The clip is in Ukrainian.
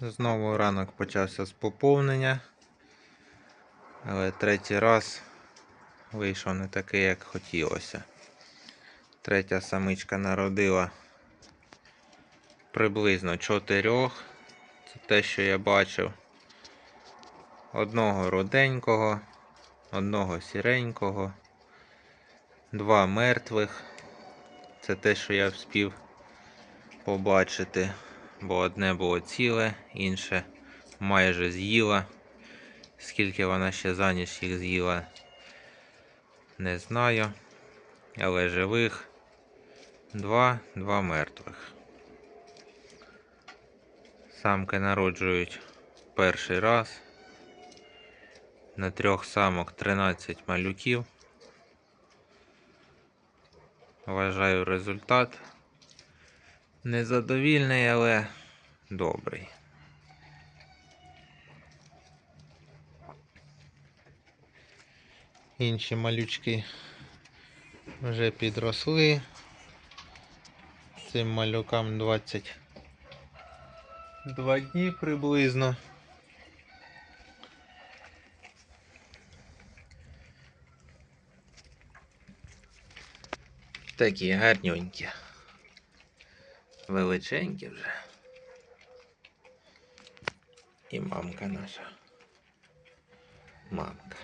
Знову ранок почався з поповнення. Але третій раз вийшов не такий, як хотілося. Третя самичка народила приблизно чотирьох. Це те, що я бачив. Одного руденького, одного сіренького, два мертвих. Це те, що я вспів побачити, бо одне було ціле, інше майже з'їла. Скільки вона ще за ніч їх з'їла, не знаю. Але живих два, два мертвих. Самки народжують перший раз. На трьох самок 13 малюків. Вважаю результат. Незадовільний, але добрий. Інші малючки вже підросли. Цим малюкам 22 дні приблизно. Такі гарненькі. Величенькі вже. І мамка наша. Мамка.